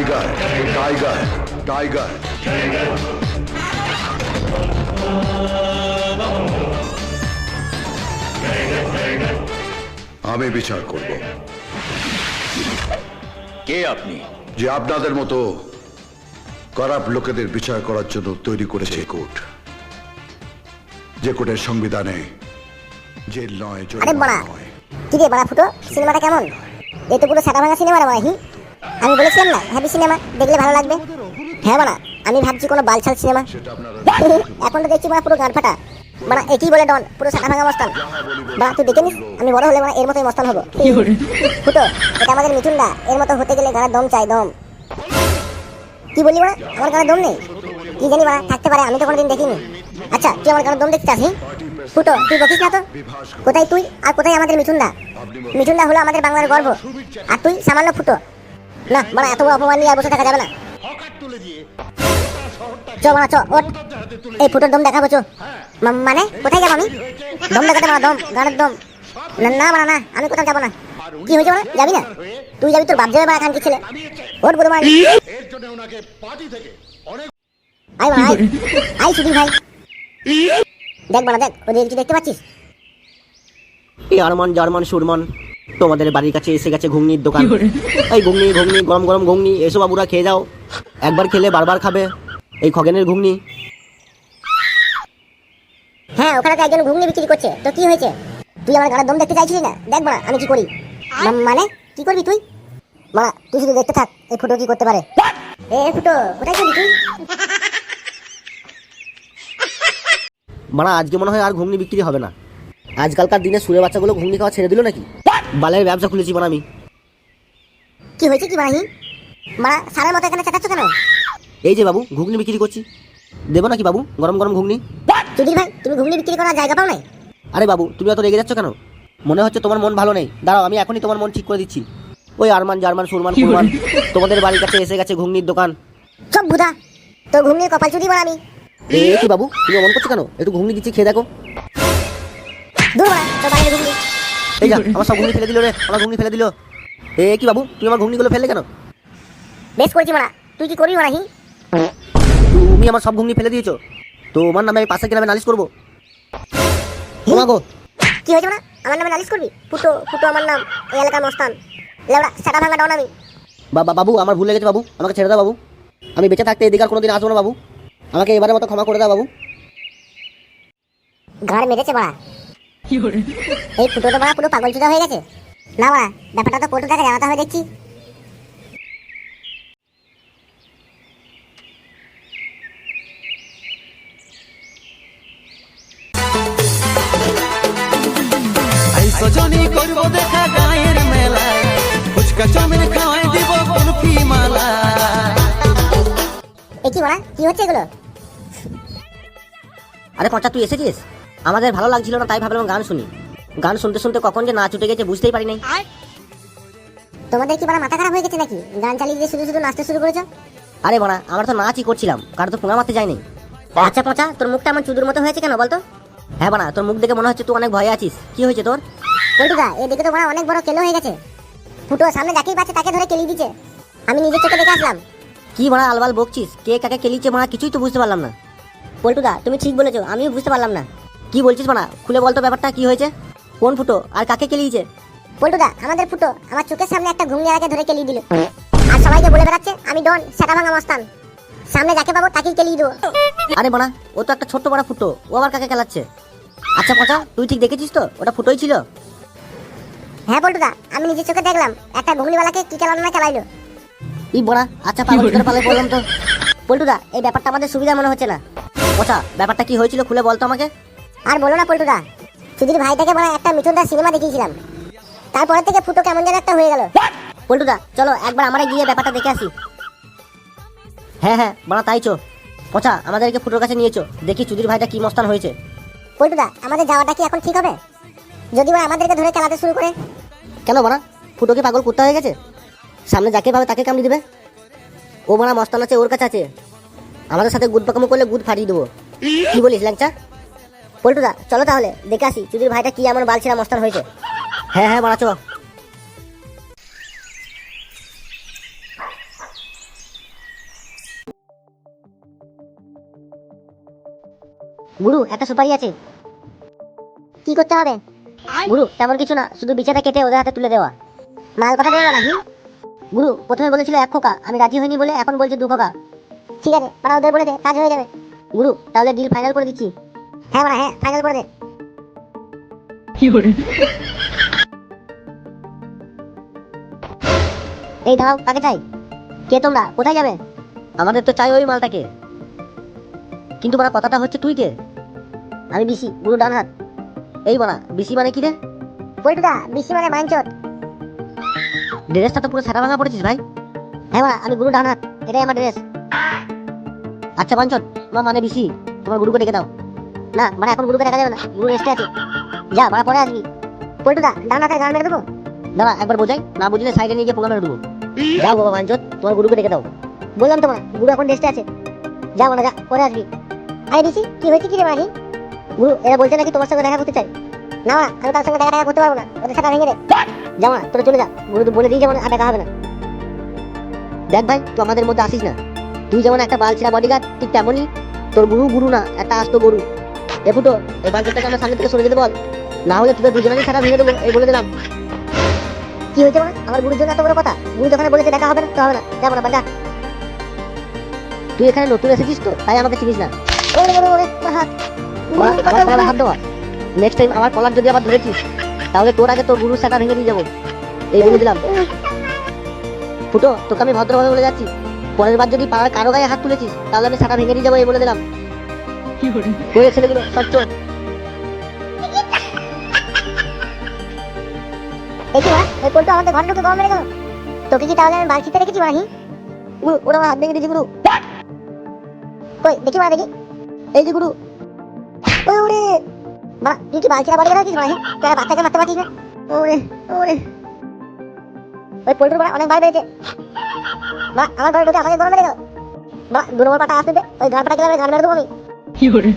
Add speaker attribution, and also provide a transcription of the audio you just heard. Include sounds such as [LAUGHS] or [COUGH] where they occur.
Speaker 1: Tiger tiger tiger আমি বিচার করব।
Speaker 2: কে আপনি?
Speaker 1: যে আপনাদের মতো খারাপ লোকেদের বিচার করার জন্য তৈরি করেছে কোর্ট। যে কোর্টের সংবিধানে জেল নয়
Speaker 3: বড়া
Speaker 1: নয়।
Speaker 3: কি রে বড়া ফুটো সিনেমাটা কেমন? তো সাদা ভাঙা সিনেমা রে বড়া হি? আমি বলেছিলাম না হ্যাপি সিনেমা দেখলে ভালো লাগবে? হ্যাঁ বড়া আমি ভাবছি কোনো বালছাল সিনেমা। [LAUGHS] এখন তো দেখছি বড়া পুরো গান ফাটা। মানে একই বলে ডন পুরো সাদা ভাঙা মস্তান। বা তুই দেখে নিস আমি বড় হলে মানে এর মতোই মস্তান হব। [LAUGHS] ফুটো এটা আমাদের মিঠুনদা এর মতো হতে গেলে গানের দম চাই দম। কি বলি বড়া আমার গানের দম নেই? কি জানি বড়া থাকতে পারে আমি তো কোনোদিন দেখিনি। আচ্ছা তুই আমার গানের দম দেখতে হি? ফুটো তুই বকিস না তো? কোথায় তুই আর কোথায় আমাদের মিঠুনদা? মিঠুনদা হলো আমাদের বাংলার গর্ব। আর তুই সামান্য ফুটো না মানে এত বড় অপমান নিয়ে বসে থাকা যাবে না। চ মানে চ, ওঠ। এই ফুটোর দম দেখাবো, চ। মা- মানে? কোথায় যাব আমি? দম দেখাতে মানে দম, গানের দম। না না মানে না, আমি কোথাও যাব না। কি হয়েছে মানে যাবি না? তুই যাবি, তোর বাপ যাবে মানে খানকি ছেলে। ওঠ, বুড়ো মানে আই মানে আই আই সুধীর ভাই। দেখ মানে দেখ ওই রিলটি দেখতে পাচ্ছিস?
Speaker 4: এই আরমান, জার্মান, সুরমান। তোমাদের বাড়ির কাছে এসে গেছে ঘুগনির দোকান। এই ঘুগনি ঘুগনি গরম গরম ঘুগনি এসো বাবুরা খেয়ে যাও। একবার খেলে বারবার খাবে। এই খগেনের ঘুগনি।
Speaker 3: হ্যাঁ ওখানে তো একজন ঘুগনি বিক্রি করছে। তো কি হয়েছে? তুই আমার গানের দম দেখতে চাইছিলি না? দেখ বড়া আমি কি করি? মানে? কি করবি তুই? মা তুই শুধু দেখতে থাক এই ফুটো কি করতে পারে। এ ফুটো কোথায় গেলি তুই?
Speaker 4: মানে আজকে মনে হয় আর ঘুগনি বিক্রি হবে না। আজকালকার দিনে সুরে বাচ্চাগুলো ঘুগনি খাওয়া ছেড়ে দিল নাকি? বালের ব্যবসা খুলেছি মানে আমি।
Speaker 3: কি হয়েছে কি মারাহি মারা সারের মতো এখানে চেঁচাচ্ছ কেন?
Speaker 4: এই যে বাবু ঘুগনি বিক্রি করছি। দেবো নাকি বাবু? গরম গরম ঘুগনি।
Speaker 3: সুধীর ভাই তুমি ঘুগনি বিক্রি করার জায়গা পাও নাই?
Speaker 4: আরে বাবু তুমি অত রেগে যাচ্ছ কেন? মনে হচ্ছে তোমার মন ভালো নেই। দাঁড়াও আমি এখনই তোমার মন ঠিক করে দিচ্ছি। ওই আরমান জার্মান সুরমান কুরমান তোমাদের বাড়ির কাছে এসে গেছে ঘুগনির দোকান।
Speaker 3: সব বুধা তো ঘুগনি কপাল চুরি মারা আমি।
Speaker 4: এ কি বাবু? তুমি অমন করছ কেন? একটু ঘুগনি দিচ্ছি খেয়ে দেখো।
Speaker 3: দূর তো বাইরে ঘুগনি।
Speaker 4: এই যা আমার সব ঘুগনি ফেলে দিল রে আমার ঘুগনি ফেলে দিল। এ কি বাবু আমার ঘুগনিগুলো ফেললে কেন?
Speaker 3: বেশ করেছি মারা তুই কি করবি মারাহি
Speaker 4: তুমি আমার সব ঘুগনি ফেলে দিয়েছ। তো নামে আমি পাশে গ্রামে নালিশ করব। তোমাগো
Speaker 3: কি হয়েছে মারা? আমার নামে নালিশ করবি? ফুটো ফুটো আমার নাম এই এলাকার মস্তান। লেবড়া সেটা ভাঙা ডাউন আমি।
Speaker 4: বাবা বাবু আমার ভুল লেগেছে বাবু আমাকে ছেড়ে দাও বাবু। আমি বেঁচে থাকতে এদিকে আর কোনোদিন আসব না বাবু। আমাকে এবারের মতো ক্ষমা করে দাও বাবু।
Speaker 3: ঘর মেরেছে মারা। এই ফুটোটা মারা পুরো পাগল চুদা হয়ে গেছে। না মারা ব্যাপারটা তো পল্টু তাকে জানাতে হবে দেখছি।
Speaker 5: সজনী করব দেখা গায়ের মেলায় ফুচকা চাউমিন খাওয়াই দিব কুলফি মালা।
Speaker 3: এ কি মারা কি হচ্ছে এগুলো?
Speaker 4: আরে পচা তুই এসেছিস? আমাদের ভালো লাগছিল না তাই ভাবলাম গান শুনি। গান শুনতে শুনতে কখন যে নাচ উঠে গেছে বুঝতেই পারি নাই
Speaker 3: তোমাদের কি মারা মাথা খারাপ হয়ে গেছে নাকি? গান চালিয়ে দিয়ে শুধু শুধু নাচতে শুরু করেছ?
Speaker 4: আরে বড়া আমরা তো নাচই করছিলাম কারও তো পোঙা মারতে যায়নি।
Speaker 3: আচ্ছা পচা তোর মুখটা এমন চুদুর মতো হয়েছে কেন বলতো?
Speaker 4: হ্যাঁ বাড়া তোর মুখ দেখে মনে হচ্ছে তুই অনেক ভয়ে আছিস। কি হয়েছে তোর?
Speaker 3: পল্টুদা এদিকে তো মারা অনেক বড় কেলো হয়ে গেছে। ফুটো সামনে যাকেই পাচ্ছে তাকে ধরে কেলি দিচ্ছে আমি নিজের চোখে দেখে আসলাম।
Speaker 4: কি বাড়া আলবাল বকছিস? কে কাকে কেলিচ্ছে বাড়া কিছুই তো বুঝতে পারলাম না।
Speaker 3: পল্টুদা তুমি ঠিক বলেছ আমিও বুঝতে পারলাম না।
Speaker 4: কি বলছিস বাড়া খুলে বলতো ব্যাপারটা কি হয়েছে? কোন ফুটো? আর কাকে কেলিয়েছে?
Speaker 3: পল্টুদা আমাদের ফুটো আমার চোখের সামনে একটা ঘুমনিয়াকে ধরে কেলি দিল। আর সবাইকে বলে বেড়াচ্ছে আমি ডন সেটা ভাঙা মস্তান। সামনে যাকে পাবো তাকেই কেলি দেবো।
Speaker 4: আরে বাড়া ও তো একটা ছোট্ট বড় ফুটো ও আবার কাকে খেলাচ্ছে আচ্ছা পচা তুই ঠিক দেখেছিস তো? ওটা ফুটোই ছিল?
Speaker 3: হ্যাঁ পল্টুদা আমি নিজের চোখে দেখলাম একটা ঘুগনিওয়ালাকে কি চালানো না চালাইলো
Speaker 4: ই বড়া আচ্ছা পাগল করে পালে বললাম তো। পল্টুদা এই ব্যাপারটা আমাদের সুবিধা মনে হচ্ছে না। পচা ব্যাপারটা কি হয়েছিল খুলে বলতো আমাকে।
Speaker 3: আর বলো না পল্টুদা সুধীর ভাইটাকে বলা একটা মিঠুনদার সিনেমা দেখিয়েছিলাম। তারপরে থেকে ফুটো কেমন যেন একটা হয়ে গেল।
Speaker 4: পল্টুদা চলো একবার আমরা গিয়ে ব্যাপারটা দেখে আসি। হ্যাঁ হ্যাঁ বলা তাই চো। পচা আমাদেরকে ফুটোর কাছে নিয়েছো দেখি চুদির ভাইটা কি মস্তান হয়েছে।
Speaker 3: পল্টুদা আমাদের যাওয়াটা কি এখন ঠিক হবে? যদি ওরা আমাদেরকে ধরে চালাতে শুরু করে।
Speaker 4: কেন বানা ফুটোকে পাগল কুত্তা হয়ে গেছে? সামনে যাকে পাবে তাকে কামড়ি দেবে? ও মারা মস্তান আছে ওর কাছে আছে। আমাদের সাথে গুদ পাকামো করলে গুদ ফাটিয়ে দেবো। কি বলিস ল্যাংচা?
Speaker 3: পল্টুদা চলো তাহলে দেখে আসি চুদির ভাইটা কি এমন বালছিরা মস্তান হয়েছে।
Speaker 4: হ্যাঁ হ্যাঁ বাড়া চলো।
Speaker 3: গুরু একটা সুপারি আছে। কি করতে হবে? গুরু তেমন কিছু না শুধু বিছাটা কেটে ওদের হাতে তুলে দেওয়া। মাল কথা দেবে নাকি গুরু প্রথমে বলেছিল এক খোকা আমি রাজি হইনি বলে এখন বলছে দু খোকা। ঠিক আছে পাড়া ওদের বলে দে কাজ হয়ে যাবে। গুরু তাহলে ডিল ফাইনাল করে দিচ্ছি। হ্যাঁ মানে হ্যাঁ ফাইনাল করে দে। কি করে? এই দাঁড়াও কাকে চাই? কে তোমরা? কোথায় যাবে?
Speaker 4: আমাদের তো চাই ওই মালটাকে। কিন্তু বড়া কথাটা হচ্ছে তুই কে?
Speaker 3: আমি বিসি গুরু ডান হাত
Speaker 4: এই বড়া বিসি মানে কি রে?
Speaker 3: পল্টুদা বিসি মানে মাইনচট
Speaker 4: ড্রেসটা তো পুরো সাটা ভাঙা পড়েছিস ভাই।
Speaker 3: হ্যাঁ মানে আমি গুরু ডান হাত এটাই আমার ড্রেস।
Speaker 4: আচ্ছা বাঞ্চন তোমার মানে বিসি তোমার গুরুকে ডেকে দাও।
Speaker 3: না মানে এখন দেখা যাবে না। রেস্টে আছে যা মানে পরে আসবি। পল্টুদা গান মেরে দেবো?
Speaker 4: একবার বোঝাই। না বুঝলে সাইডে নিয়ে গিয়ে প্রোগ্রামে দেবো। যাও, বাবা তোমার গুরুকে দাও।
Speaker 3: বললাম গুরু এখন রেস্টে আছে। যা মানে যা, পরে আসবি। আরে কি হয়েছে কি রে মাহি? গুরু, এরা বলছে নাকি তোমার সঙ্গে দেখা করতে চাই। না আমি তার সঙ্গে দেখা দেখা করতে পারব না। ওদের সাথে ভেঙে দে। তোরা চলে যা। গুরু তো বলে দিয়ে যেমন আর দেখা হবে না।
Speaker 4: দেখ ভাই, তুই আমাদের মধ্যে আসিস না। তুই যেমন একটা বালছিরা বডিগার্ড ঠিক তেমনই তোর গুরু গুরু না, একটা আস্ত গরু। এ ফুটো এই বালছিটাকে আমার সামনে থেকে সরে যেতে বল না হলে তোদের দুজনেরই সারা ভেঙে দেবো এই বলে দিলাম।
Speaker 3: কি হয়েছে মানে আমার গুরুর জন্য এত বড় কথা? গুরু যখন বলেছে দেখা হবে না তো হবে না। যাব না যা।
Speaker 4: তুই এখানে নতুন এসেছিস তো তাই আমাকে চিনিস না।
Speaker 3: ওরে ওরে ওরে হাত
Speaker 4: দেওয়া। নেক্সট টাইম আমার কলার যদি আবার ধরেছিস তাহলে তোর আগে তোর গুরুর সাটা ভেঙে দিয়ে যাব। এই বলে দিলাম। ফুটো তোকে আমি ভদ্রভাবে বলে যাচ্ছি। পরের বার যদি পাড়ার কারও গায়ে হাত তুলেছিস তাহলে আমি সাটা ভেঙে দিয়ে যাব এই বলে দিলাম। ওই ছেলেগুলো? সব চোর
Speaker 3: দেখি মা ওই আমাদের ঘর ঢুকে গরম মেরে গেল। তোকে কি তাহলে আমি বালছিতে রেখেছি মাহি
Speaker 4: ওরা আমার হাত ভেঙে দিয়েছি গুরু।
Speaker 3: কই দেখি মা দেখি।
Speaker 4: এই যে গুরু।
Speaker 3: ওরে ওরে। মা তুই কি বাড়ি মাহি তুই আর বাচ্চাকে মারতে পারছিস না? ওরে ওরে। ওই পল্টুর বড় অনেক ভয় পেয়েছে মা আমার ঘরে ঢুকে আমাকে গরম মেরে গেল। মা দু নম্বর পাটা আসতে দে ওই গান পাটা গেলে গান মেরে দেবো আমি। 有人